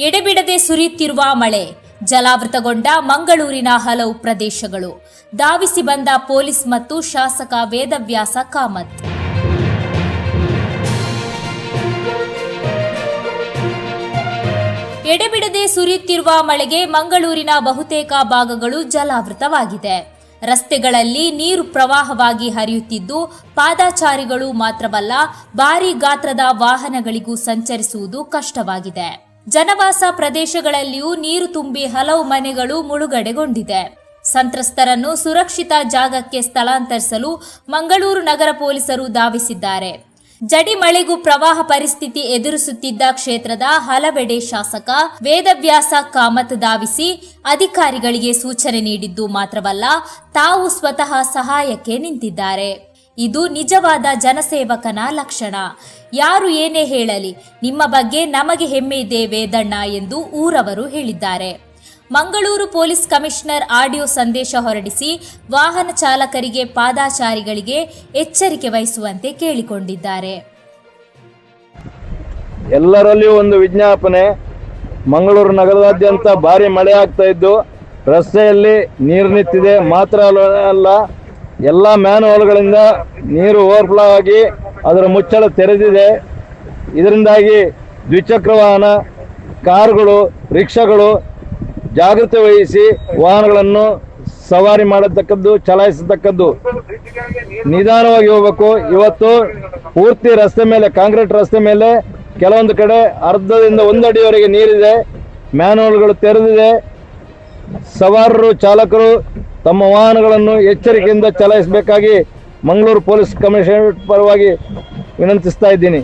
ಎಡೆಬಿಡದೆ ಸುರಿಯುತ್ತಿರುವ ಮಳೆ, ಜಲಾವೃತಗೊಂಡ ಮಂಗಳೂರಿನ ಹಲವು ಪ್ರದೇಶಗಳು. ಧಾವಿಸಿ ಬಂದ ಪೊಲೀಸ್ ಮತ್ತು ಶಾಸಕ ವೇದವ್ಯಾಸ ಕಾಮತ್. ಎಡೆಬಿಡದೆ ಸುರಿಯುತ್ತಿರುವ ಮಳೆಗೆ ಮಂಗಳೂರಿನ ಬಹುತೇಕ ಭಾಗಗಳು ಜಲಾವೃತವಾಗಿದೆ. ರಸ್ತೆಗಳಲ್ಲಿ ನೀರು ಪ್ರವಾಹವಾಗಿ ಹರಿಯುತ್ತಿದ್ದು, ಪಾದಾಚಾರಿಗಳು ಮಾತ್ರವಲ್ಲ, ಭಾರೀ ಗಾತ್ರದ ವಾಹನಗಳಿಗೂ ಸಂಚರಿಸುವುದು ಕಷ್ಟವಾಗಿದೆ. ಜನವಾಸ ಪ್ರದೇಶಗಳಲ್ಲಿಯೂ ನೀರು ತುಂಬಿ ಹಲವು ಮನೆಗಳು ಮುಳುಗಡೆಗೊಂಡಿದೆ. ಸಂತ್ರಸ್ತರನ್ನು ಸುರಕ್ಷಿತ ಜಾಗಕ್ಕೆ ಸ್ಥಳಾಂತರಿಸಲು ಮಂಗಳೂರು ನಗರ ಪೊಲೀಸರು ಧಾವಿಸಿದ್ದಾರೆ. ಜಡಿ ಮಳೆಗೂ ಪ್ರವಾಹ ಪರಿಸ್ಥಿತಿ ಎದುರಿಸುತ್ತಿದ್ದ ಕ್ಷೇತ್ರದ ಹಲವೆಡೆ ಶಾಸಕ ವೇದವ್ಯಾಸ ಕಾಮತ್ ಧಾವಿಸಿ ಅಧಿಕಾರಿಗಳಿಗೆ ಸೂಚನೆ ನೀಡಿದ್ದು ಮಾತ್ರವಲ್ಲ, ತಾವು ಸ್ವತಃ ಸಹಾಯಕ್ಕೆ ನಿಂತಿದ್ದಾರೆ. ಇದು ನಿಜವಾದ ಜನಸೇವಕನ ಲಕ್ಷಣ. ಯಾರು ಏನೇ ಹೇಳಲಿ, ನಿಮ್ಮ ಬಗ್ಗೆ ನಮಗೆ ಹೆಮ್ಮೆ ಇದೆ ವೇದಣ್ಣ ಎಂದು ಊರವರು ಹೇಳಿದ್ದಾರೆ. ಮಂಗಳೂರು ಪೊಲೀಸ್ ಕಮಿಷನರ್ ಆಡಿಯೋ ಸಂದೇಶ ಹೊರಡಿಸಿ ವಾಹನ ಚಾಲಕರಿಗೆ ಪಾದಾಚಾರಿಗಳಿಗೆ ಎಚ್ಚರಿಕೆ ವಹಿಸುವಂತೆ ಕೇಳಿಕೊಂಡಿದ್ದಾರೆ. ಎಲ್ಲರಲ್ಲಿಯೂ ಒಂದು ವಿಜ್ಞಾಪನೆ. ಮಂಗಳೂರು ನಗರದಾದ್ಯಂತ ಭಾರಿ ಮಳೆ ಆಗ್ತಾ ಇದ್ದು, ರಸ್ತೆಯಲ್ಲಿ ನೀರು ನಿಂತಿದೆ, ಮಾತ್ರ ಅಲ್ಲ ಎಲ್ಲ ಮ್ಯಾನ್ಹೋಲ್ಗಳಿಂದ ನೀರು ಓವರ್ಫ್ಲೋ ಆಗಿ ಅದರ ಮುಚ್ಚಳ ತೆರೆದಿದೆ. ಇದರಿಂದಾಗಿ ದ್ವಿಚಕ್ರ ವಾಹನ, ಕಾರುಗಳು, ರಿಕ್ಷಾಗಳು ಜಾಗೃತಿ ವಹಿಸಿ ವಾಹನಗಳನ್ನು ಸವಾರಿ ಮಾಡತಕ್ಕದ್ದು, ಚಲಾಯಿಸತಕ್ಕದ್ದು. ನಿಧಾನವಾಗಿ ಹೋಗ್ಬೇಕು. ಇವತ್ತು ಪೂರ್ತಿ ರಸ್ತೆ ಮೇಲೆ, ಕಾಂಕ್ರೀಟ್ ರಸ್ತೆ ಮೇಲೆ ಕೆಲವೊಂದು ಕಡೆ ಅರ್ಧದಿಂದ ಒಂದು ಅಡಿಯವರೆಗೆ ನೀರಿದೆ ಮ್ಯಾನ್ಹೋಲ್ಗಳು ತೆರೆದಿದೆ. ಸವಾರರು, ಚಾಲಕರು ತಮ್ಮ ವಾಹನಗಳನ್ನು ಎಚ್ಚರಿಕೆಯಿಂದ ಚಲಾಯಿಸಬೇಕಾಗಿ ಮಂಗಳೂರು ಪೊಲೀಸ್ ಕಮಿಷನರೇಟ್ ಪರವಾಗಿ ವಿನಂತಿಸ್ತಾ ಇದ್ದೀನಿ.